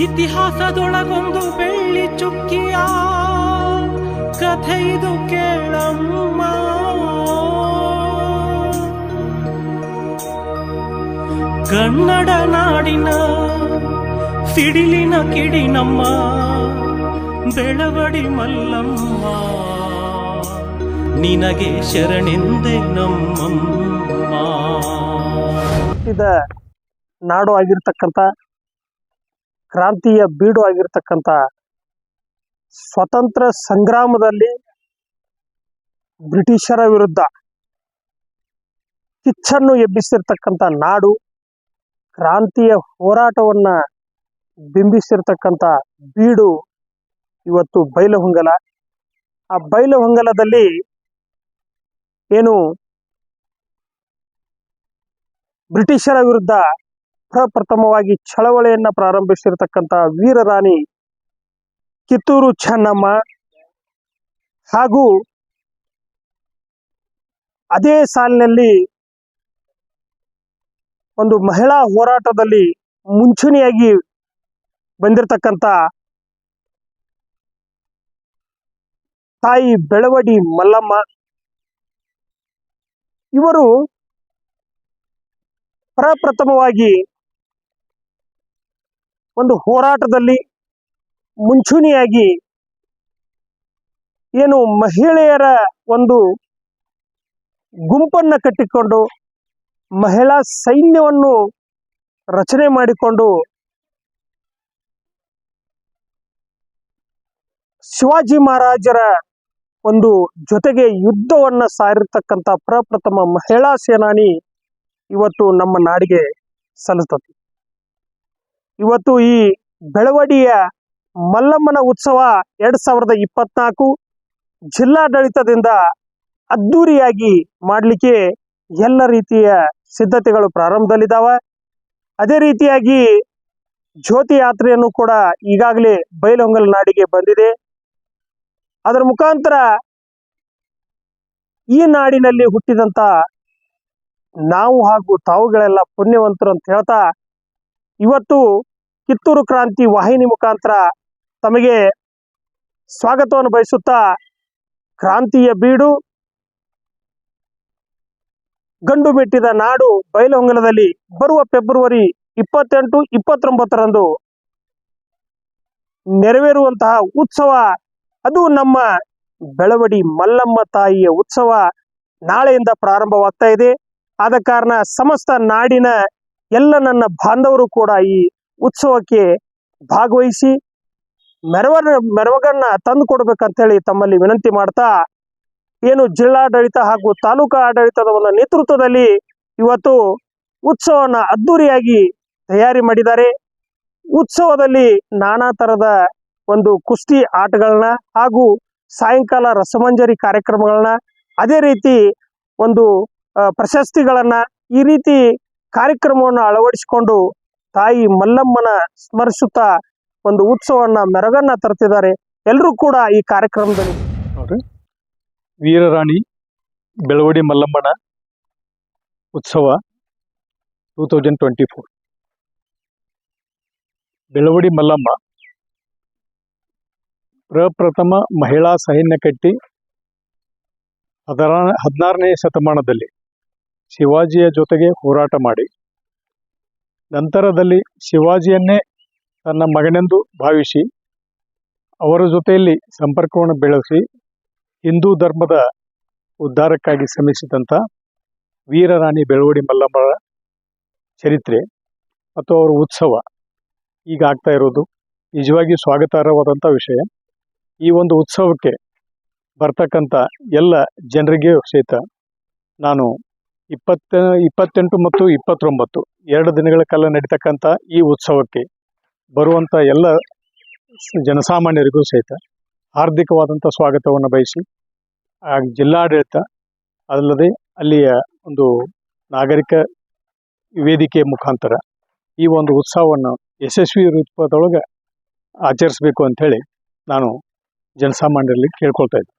ಇತಿಹಾಸದೊಳಗೊಂದು ಬೆಳ್ಳಿ ಚುಕ್ಕಿಯ ಕಥೆ ಇದು ಕೇಳಮ್ಮ. ಕನ್ನಡ ನಾಡಿನ ಸಿಡಿಲಿನ ಕಿಡಿ ನಮ್ಮ ಬೆಳವಡಿ ಮಲ್ಲಮ್ಮ. ನಿನಗೆ ಶರಣೆಂದೆ ನಮ್ಮಮ್ಮ. ನಾಡು ಆಗಿರ್ತಕ್ಕಂಥ ಕ್ರಾಂತಿಯ ಬೀಡು ಆಗಿರ್ತಕ್ಕಂಥ ಸ್ವತಂತ್ರ ಸಂಗ್ರಾಮದಲ್ಲಿ ಬ್ರಿಟಿಷರ ವಿರುದ್ಧ ಕಿಚ್ಚನ್ನು ಎಬ್ಬಿಸಿರ್ತಕ್ಕಂಥ ನಾಡು, ಕ್ರಾಂತಿಯ ಹೋರಾಟವನ್ನ ಬಿಂಬಿಸಿರ್ತಕ್ಕಂಥ ಬೀಡು ಇವತ್ತು ಬೈಲಹೊಂಗಲ ಆ ಬೈಲಹೊಂಗಲದಲ್ಲಿ ಏನು ಬ್ರಿಟಿಷರ ವಿರುದ್ಧ ಪ್ರಪ್ರಥಮವಾಗಿ ಚಳವಳಿಯನ್ನ ಪ್ರಾರಂಭಿಸಿರ್ತಕ್ಕಂಥ ವೀರರಾಣಿ ಕಿತ್ತೂರು ಚೆನ್ನಮ್ಮ ಹಾಗೂ ಅದೇ ಸಾಲಿನಲ್ಲಿ ಒಂದು ಮಹಿಳಾ ಹೋರಾಟದಲ್ಲಿ ಮುಂಚೂಣಿಯಾಗಿ ಬಂದಿರತಕ್ಕಂಥ ತಾಯಿ ಬೆಳವಡಿ ಮಲ್ಲಮ್ಮ. ಇವರು ಪ್ರಪ್ರಥಮವಾಗಿ ಒಂದು ಹೋರಾಟದಲ್ಲಿ ಮುಂಚೂಣಿಯಾಗಿ ಏನು ಮಹಿಳೆಯರ ಒಂದು ಗುಂಪನ್ನ ಕಟ್ಟಿಕೊಂಡು ಮಹಿಳಾ ಸೈನ್ಯವನ್ನು ರಚನೆ ಮಾಡಿಕೊಂಡು ಶಿವಾಜಿ ಮಹಾರಾಜರ ಒಂದು ಜೊತೆಗೆ ಯುದ್ಧವನ್ನ ಸಾರಿರ್ತಕ್ಕಂಥ ಪ್ರಪ್ರಥಮ ಮಹಿಳಾ ಸೇನಾನಿ ಇವತ್ತು ನಮ್ಮ ನಾಡಿಗೆ ಸಲ್ಲಿಸ್ತದೆ ಇವತ್ತು ಈ ಬೆಳವಡಿಯ ಮಲ್ಲಮ್ಮನ ಉತ್ಸವ ಎರಡ್ ಸಾವಿರದ ಇಪ್ಪತ್ನಾಲ್ಕು ಜಿಲ್ಲಾಡಳಿತದಿಂದ ಅದ್ದೂರಿಯಾಗಿ ಮಾಡಲಿಕ್ಕೆ ಎಲ್ಲ ರೀತಿಯ ಸಿದ್ಧತೆಗಳು ಪ್ರಾರಂಭದಲ್ಲಿದ್ದಾವೆ. ಅದೇ ರೀತಿಯಾಗಿ ಜ್ಯೋತಿ ಯಾತ್ರೆಯನ್ನು ಕೂಡ ಈಗಾಗಲೇ ಬೈಲಹೊಂಗಲ ನಾಡಿಗೆ ಬಂದಿದೆ. ಅದರ ಮುಖಾಂತರ ಈ ನಾಡಿನಲ್ಲಿ ಹುಟ್ಟಿದಂತ ನಾವು ಹಾಗೂ ತಾವುಗಳೆಲ್ಲ ಪುಣ್ಯವಂತರು ಅಂತ ಹೇಳ್ತಾ ಇವತ್ತು ಕಿತ್ತೂರು ಕ್ರಾಂತಿ ವಾಹಿನಿ ಮುಖಾಂತರ ತಮಗೆ ಸ್ವಾಗತವನ್ನು ಬಯಸುತ್ತಾ ಕ್ರಾಂತಿಯ ಬೀಡು, ಗಂಡು ಮೆಟ್ಟಿದ ನಾಡು ಬಯಲಹೊಂಗಲದಲ್ಲಿ ಬರುವ ಫೆಬ್ರವರಿ ಇಪ್ಪತ್ತೆಂಟು, ಇಪ್ಪತ್ತೊಂಬತ್ತರಂದು ನೆರವೇರುವಂತಹ ಉತ್ಸವ. ಅದು ನಮ್ಮ ಬೆಳವಡಿ ಮಲ್ಲಮ್ಮ ತಾಯಿಯ ಉತ್ಸವ. ನಾಳೆಯಿಂದ ಪ್ರಾರಂಭವಾಗ್ತಾ ಇದೆ. ಆದ ಕಾರಣ ಸಮಸ್ತ ನಾಡಿನ ಎಲ್ಲ ನನ್ನ ಬಾಂಧವರು ಕೂಡ ಈ ಉತ್ಸವಕ್ಕೆ ಭಾಗವಹಿಸಿ ಮೆರವ ಮೆರವಗನ್ನ ತಂದು ಕೊಡ್ಬೇಕಂತ ಹೇಳಿ ತಮ್ಮಲ್ಲಿ ವಿನಂತಿ ಮಾಡ್ತಾ, ಏನು ಜಿಲ್ಲಾಡಳಿತ ಹಾಗೂ ತಾಲೂಕಾ ಆಡಳಿತದ ಒಂದು ನೇತೃತ್ವದಲ್ಲಿ ಇವತ್ತು ಉತ್ಸವನ ಅದ್ದೂರಿಯಾಗಿ ತಯಾರಿ ಮಾಡಿದ್ದಾರೆ. ಉತ್ಸವದಲ್ಲಿ ನಾನಾ ತರದ ಒಂದು ಕುಸ್ತಿ ಆಟಗಳನ್ನ ಹಾಗೂ ಸಾಯಂಕಾಲ ರಸಮಂಜರಿ ಕಾರ್ಯಕ್ರಮಗಳನ್ನ, ಅದೇ ರೀತಿ ಒಂದು ಪ್ರಶಸ್ತಿಗಳನ್ನ ಈ ರೀತಿ ಕಾರ್ಯಕ್ರಮವನ್ನು ಅಳವಡಿಸಿಕೊಂಡು ತಾಯಿ ಮಲ್ಲಮ್ಮನ ಸ್ಮರಿಸುತ್ತಾ ಒಂದು ಉತ್ಸವವನ್ನ ಮೆರಗನ್ನ ತರ್ತಿದ್ದಾರೆ ಎಲ್ಲರೂ ಕೂಡ ಈ ಕಾರ್ಯಕ್ರಮದಲ್ಲಿ ವೀರರಾಣಿ ಬೆಳವಡಿ ಮಲ್ಲಮ್ಮನ ಉತ್ಸವ two thousand twenty four Belawadi Mallamma ಪ್ರಪ್ರಥಮ ಮಹಿಳಾ ಸೈನ್ಯ ಕಟ್ಟಿ ಹದಿನಾರನೇ ಶತಮಾನದಲ್ಲಿ ಶಿವಾಜಿಯ ಜೊತೆಗೆ ಹೋರಾಟ ಮಾಡಿ. ನಂತರದಲ್ಲಿ ಶಿವಾಜಿಯನ್ನೇ ತನ್ನ ಮಗನೆಂದು ಭಾವಿಸಿ, ಅವರ ಜೊತೆಯಲ್ಲಿ ಸಂಪರ್ಕವನ್ನು ಬೆಳೆಸಿ, ಹಿಂದೂ ಧರ್ಮದ ಉದ್ಧಾರಕ್ಕಾಗಿ ಶ್ರಮಿಸಿದಂಥ ವೀರರಾಣಿ ಬೆಳವಡಿ ಮಲ್ಲಮ್ಮರ ಚರಿತ್ರೆ ಮತ್ತು ಅವರ ಉತ್ಸವ ಈಗ ಆಗ್ತಾ ಇರೋದು. ನಿಜವಾಗಿ ಸ್ವಾಗತಾರ್ಹವಾದಂಥ ವಿಷಯ. ಈ ಒಂದು ಉತ್ಸವಕ್ಕೆ ಬರ್ತಕ್ಕಂಥ ಎಲ್ಲ ಜನರಿಗೆ ಸಹಿತ ನಾನು ಇಪ್ಪತ್ತ, ಇಪ್ಪತ್ತೆಂಟು ಮತ್ತು ಇಪ್ಪತ್ತೊಂಬತ್ತು, ಎರಡು ದಿನಗಳ ಕಾಲ ನಡೀತಕ್ಕಂಥ ಈ ಉತ್ಸವಕ್ಕೆ ಬರುವಂಥ ಎಲ್ಲ ಜನಸಾಮಾನ್ಯರಿಗೂ ಸಹಿತ ಹಾರ್ದಿಕವಾದಂಥ ಸ್ವಾಗತವನ್ನು ಬಯಸಿ, ಆ ಜಿಲ್ಲಾಡಳಿತ ಅಲ್ಲದೆ ಅಲ್ಲಿಯ ಒಂದು ನಾಗರಿಕ ವೇದಿಕೆಯ ಮುಖಾಂತರ ಈ ಒಂದು ಉತ್ಸವವನ್ನು ಯಶಸ್ವಿ ರೂಪದೊಳಗೆ ಆಚರಿಸಬೇಕು ಅಂಥೇಳಿ ನಾನು ಜನಸಾಮಾನ್ಯರಲ್ಲಿ ಕೇಳ್ಕೊಳ್ತಾ ಇದ್ದೆ.